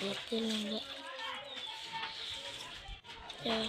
ಗೊತ್ತಿಲ್ಲ ನಂಗೆ ಯಾ-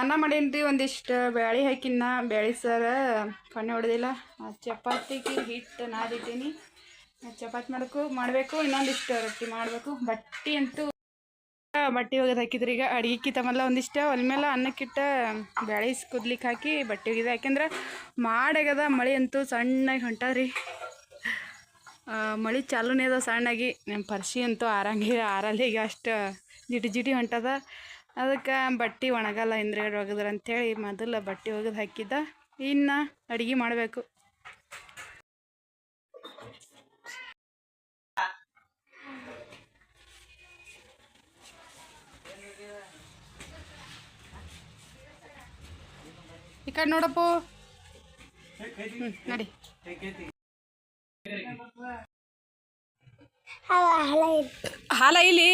ಅನ್ನ ಮಾಡೀನಿ ಒಂದಿಷ್ಟು ಬ್ಯಾಳಿ ಹಾಕಿನ ಬ್ಯಾಳಿ ಸರ ಕಣ್ಣು ಹೊಡೆದಿಲ್ಲ. ಚಪಾತಿಗೆ ಹಿಟ್ಟು ನಾದಿದ್ದೀನಿ ಚಪಾತಿ ಮಾಡಬೇಕು ಮಾಡಬೇಕು, ಇನ್ನೊಂದಿಷ್ಟು ರೊಟ್ಟಿ ಮಾಡಬೇಕು. ಬಟ್ಟಿ ಅಂತೂ ಬಟ್ಟೆ ಒಗೆದು ಹಾಕಿದ್ರಿ ಈಗ. ಅಡಿಗೆ ಕಿತ್ತಮಲ್ಲ ಒಂದಿಷ್ಟು. ಒಲ್ಮೇಲೆ ಅನ್ನಕ್ಕಿಟ್ಟ ಬ್ಯಾಳಿ ಕುದ್ಲಿಕ್ಕೆ ಹಾಕಿ ಬಟ್ಟೆ ಒಗೆದ ಯಾಕೆಂದ್ರೆ ಮಾಡಾಗದ ಮಳೆ ಅಂತೂ ಸಣ್ಣಗೆ ಹೊಂಟದ್ರಿ. ಮಳೆ ಚಾಲೂನೇ ಅದ ಸಣ್ಣಾಗಿ. ನಮ್ಮ ಪರ್ಸಿ ಅಂತೂ ಆರಂಗಿ ಆರಲ್ಲ ಈಗ ಅಷ್ಟು. ಜಿಟಿ ಜಿಟಿ ಹೊಂಟದ ಅದಕ್ಕೆ ಬಟ್ಟೆ ಒಣಗಲ್ಲ ಹಿಂದ್ಗಡೆ ಒಗದ್ರ ಅಂಥೇಳಿ ಮೊದಲು ಬಟ್ಟೆ ಒಗೆದು ಹಾಕಿದ್ದ ಇನ್ನು ಅಡುಗೆ ಮಾಡಬೇಕು ಈ ಕಡೆ ನೋಡಪ್ಪು ನಡಿ ಹಾಲ ಇಲ್ಲಿ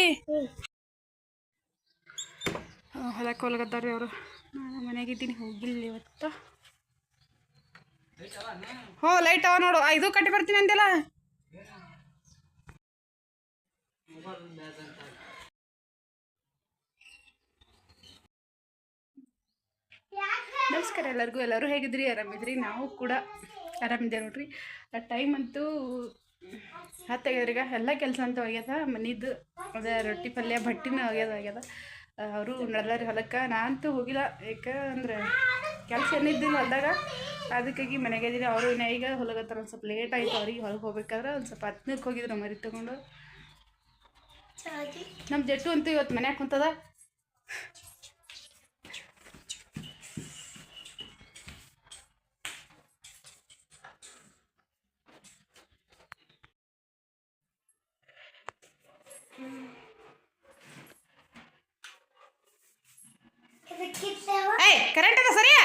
ಹೊಲಕ್ಕೆ ಹೊಲಗತ್ತಾರ್ರಿ ಅವರು ನಾನು ಮನೆಗಿದ್ದೀನಿ, ಹೋಗಿಲ್ಲ ಇವತ್ತು. ಹೋ ಲೈಟ್ ಅವ ನೋಡು. ಇದು ಕಟ್ಟಿ ಬರ್ತೀನಿ ಅಂತೆಲ್ಲ ನಮಸ್ಕಾರ ಎಲ್ಲರಿಗೂ. ಎಲ್ಲರೂ ಹೇಗಿದ್ರಿ ಆರಾಮಿದ್ರಿ ನಾವು ಕೂಡ ಆರಾಮಿದ್ದೆ ನೋಡ್ರಿ. ಟೈಮ್ ಅಂತೂ ಹತ್ತಾಗ್ಯದ್ರಿಗ ಎಲ್ಲ ಕೆಲಸ ಅಂತೂ ಆಗ್ಯದ. ಮನಿದು ಅದೇ ರೊಟ್ಟಿ ಪಲ್ಯ, ಬಟ್ಟಿನೂ ಆಗ್ಯದ ಆಗ್ಯದ. ಅವರು ನಡೆದಾರಿ ಹೊಲಕ್ಕೆ. ನಾನಂತೂ ಹೋಗಿಲ್ಲ. ಯಾಕಂದ್ರೆ ಕೆಲಸ ಏನಿದ್ದಿಲ್ಲ ಹೊಲ್ದಾಗ. ಅದಕ್ಕಾಗಿ ಮನೆಗೆ ಇದ್ದೀನಿ. ಅವರು ಇನ್ನು ಈಗ ಹೊಲಗತ್ತಾರ. ಒಂದು ಸ್ವಲ್ಪ ಲೇಟ್ ಆಯಿತು. ಅವ್ರಿಗೆ ಹೊರಗೆ ಹೋಗ್ಬೇಕಾದ್ರೆ ಒಂದು ಸ್ವಲ್ಪ ಹತ್ತನಕ್ಕೆ ಹೋಗಿದ್ರು ಮರಿ ತೊಗೊಂಡು. ನಮ್ಮ ಜಟ್ಟು ಅಂತೂ ಇವತ್ತು ಮನ್ಯಾಗ ಕುಂತದ. ಕರೆಂಟ್ ಅದ ಸರಿಯ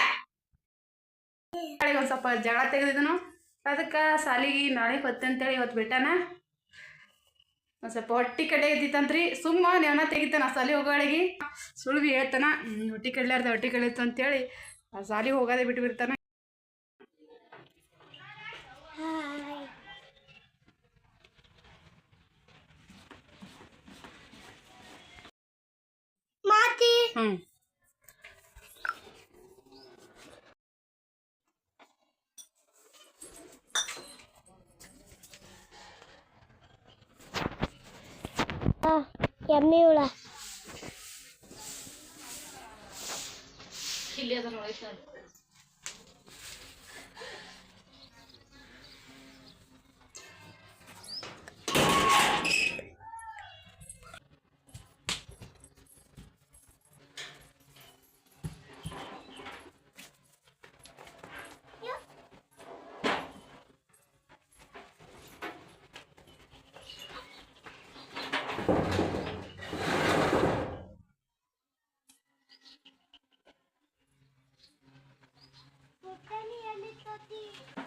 ನಾಳೆಗೆ ಒಂದು ಸ್ವಲ್ಪ ಜಗಳ ತೆಗೆದಿದ್ದನು ಅದಕ್ಕೆ ಸಾಲಿಗೆ ನಾಳೆ ಹೊತ್ತೆ ಅಂತೇಳಿ ಇವತ್ತು ಬಿಟ್ಟಾನ. ಒಂದು ಸ್ವಲ್ಪ ಹೊಟ್ಟಿ ಕಡೆ ಇದ್ದಿತ್ತಂತ್ರಿ. ಸುಮ್ಮ ನೆವನ ತೆಗಿತಾನ ಸಾಲಿ ಹೋಗೋಳಿಗೆ. ಸುಳ್ವಿ ಹೇಳ್ತಾನ ಹೊಟ್ಟಿ ಕಡ್ಲಾರ್ದ ಹೊಟ್ಟಿ ಕಡಿತು ಅಂತೇಳಿ ಆ ಸಾಲಿ ಹೋಗೋದೇ ಬಿಟ್ಟು ಬಿಡ್ತಾನ. ಮಾತಿ. ಹ್ಞೂ ಎಮ್ಮಿ ಹುಳ. ಇಲ್ಲಿ Daddy.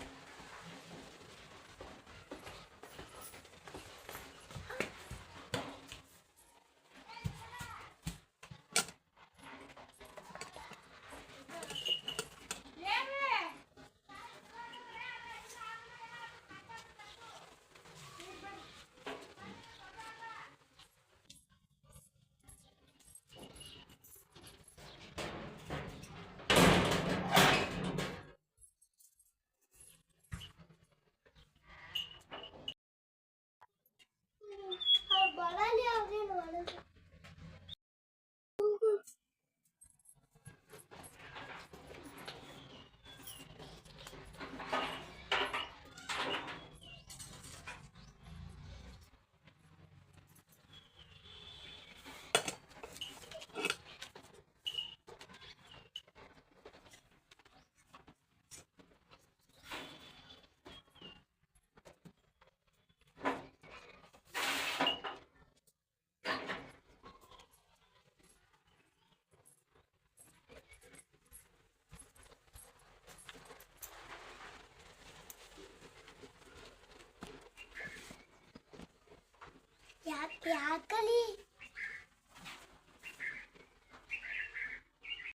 ನೋಡಿ ಯಾಕಲಿ